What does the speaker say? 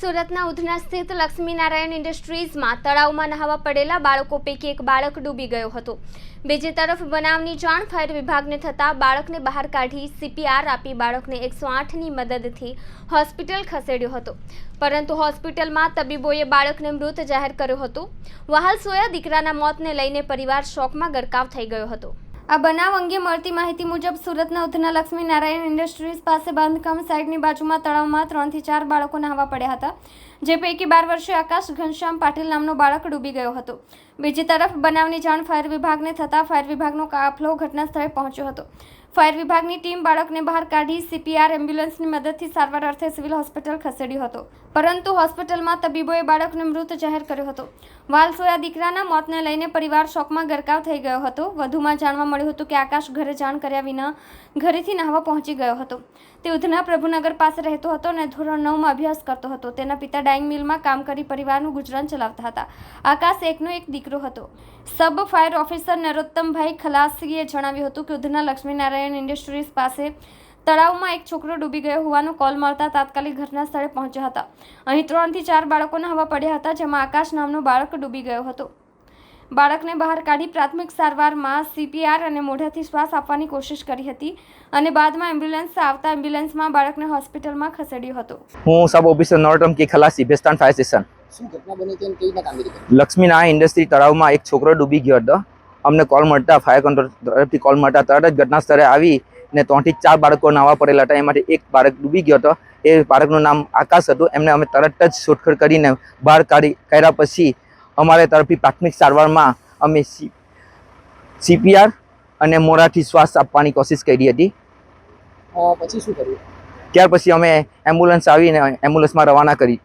સુરતના ઉધના સ્થિત લક્ષ્મીનારાયણ ઇન્ડસ્ટ્રીઝમાં તળાવમાં નહાવા પડેલા બાળકો પૈકી એક બાળક ડૂબી ગયો હતો. બીજી તરફ બનાવની જાણ ફાયર વિભાગને થતાં બાળકને બહાર કાઢી સીપીઆર આપી બાળકને એકસો આઠની મદદથી હોસ્પિટલ ખસેડ્યો હતો. પરંતુ હોસ્પિટલમાં તબીબોએ બાળકને મૃત જાહેર કર્યો હતો. વહાલ સોયા દીકરાના મોતને લઈને પરિવાર શોકમાં ગરકાવ થઈ ગયો હતો. આ બનાવ અંગે મળતી માહિતી મુજબ સુરતના ઉધના લક્ષ્મી નારાયણ ઇન્ડસ્ટ્રીઝ પાસે બાંધકામ સાઇટની બાજુમાં તળાવમાં ત્રણથી ચાર બાળકો નહાવા પડ્યા હતા, જે પૈકી બાર વર્ષીય આકાશ ઘનશ્યામ પાટીલ નામનો બાળક ડૂબી ગયો હતો. બીજી તરફ બનાવની જાણ ફાયર વિભાગને થતાં ફાયર વિભાગનો કાફલો ઘટના સ્થળે પહોંચ્યો હતો. ફાયર વિભાગની ટીમ બાળકને બહાર કાઢી સીપીઆર એમ્બ્યુલન્સની મદદથી સારવાર અર્થે સિવિલ હોસ્પિટલ ખસેડ્યો હતો. પરંતુ હોસ્પિટલમાં તબીબોએ બાળકને મૃત જાહેર કર્યો હતો. વાલસોયા દીકરાના મોતને લઈને પરિવાર શોકમાં ગરકાવ થઈ ગયો હતો. વધુમાં જાણવા મળ્યું હતું કે આકાશ ઘરે જાણ કર્યા વિના ઘરેથી નાહવા પહોંચી ગયો હતો. તે ઉધના પ્રભુનગર પાસે રહેતો હતો અને ધોરણ નવમાં અભ્યાસ કરતો હતો. તેના પિતા ડાઇંગ મિલમાં કામ કરી પરિવારનું ગુજરાન ચલાવતા હતા. આકાશ એકનો એક દીકરો હતો. સબ ફાયર ઓફિસર નરોત્તમભાઈ ખલાસીએ જણાવ્યું હતું કે ઉધના લક્ષ્મીનારાયણ ઇન્ડસ્ટ્રીઝ પાસે તળાવમાં એક છોકરો ડૂબી ગયો હોવાનો કોલ મળતા તાત્કાલિક ઘટના સ્થળે પહોંચ્યા હતા. અહીં ત્રણથી ચાર બાળકોના હવા પડ્યા હતા જેમાં આકાશ નામનો બાળક ડૂબી ગયો હતો. બાળકને બહાર કાઢી પ્રાથમિક સારવારમાં સીપીઆર અને મોઢાથી શ્વાસ આપવાની કોશિશ કરી હતી અને બાદમાં એમ્બ્યુલન્સ આવતા એમ્બ્યુલન્સમાં બાળકને હોસ્પિટલમાં ખસેડ્યો હતો. હું સબ ઓફિસર નોરટમ કે ખલાસી ભેસ્તાન ફાયર સ્ટેશન શું ઘટના બની હતી અને કેવી રીતના કામગીરી કરી? લક્ષ્મીનારાયણ ઇન્ડસ્ટ્રી તળાવમાં એક છોકરો ડૂબી ગયો હતો. અમને કોલ મળતા ફાયર કંટ્રોલ તરફથી કોલ મળતા તરત જ ઘટના સ્થળે આવી ને ત્રણથી ચાર બાળકો નાવા પડેલા હતા. એમાંથી એક બાળક ડૂબી ગયો હતો. એ બાળકનું નામ આકાશ હતું. એમને અમે તરત જ શોધખોળ કરીને બહાર કાઢી કર્યા પછી અમારે તરફથી પ્રાથમિક સારવારમાં અમે સી સીપીઆર અને મોરાથી શ્વાસ આપવાની કોશિશ કરી હતી. પછી શું કર્યું? ત્યાર પછી અમે એમ્બ્યુલન્સ આવીને એમ્બ્યુલન્સમાં રવાના કરી.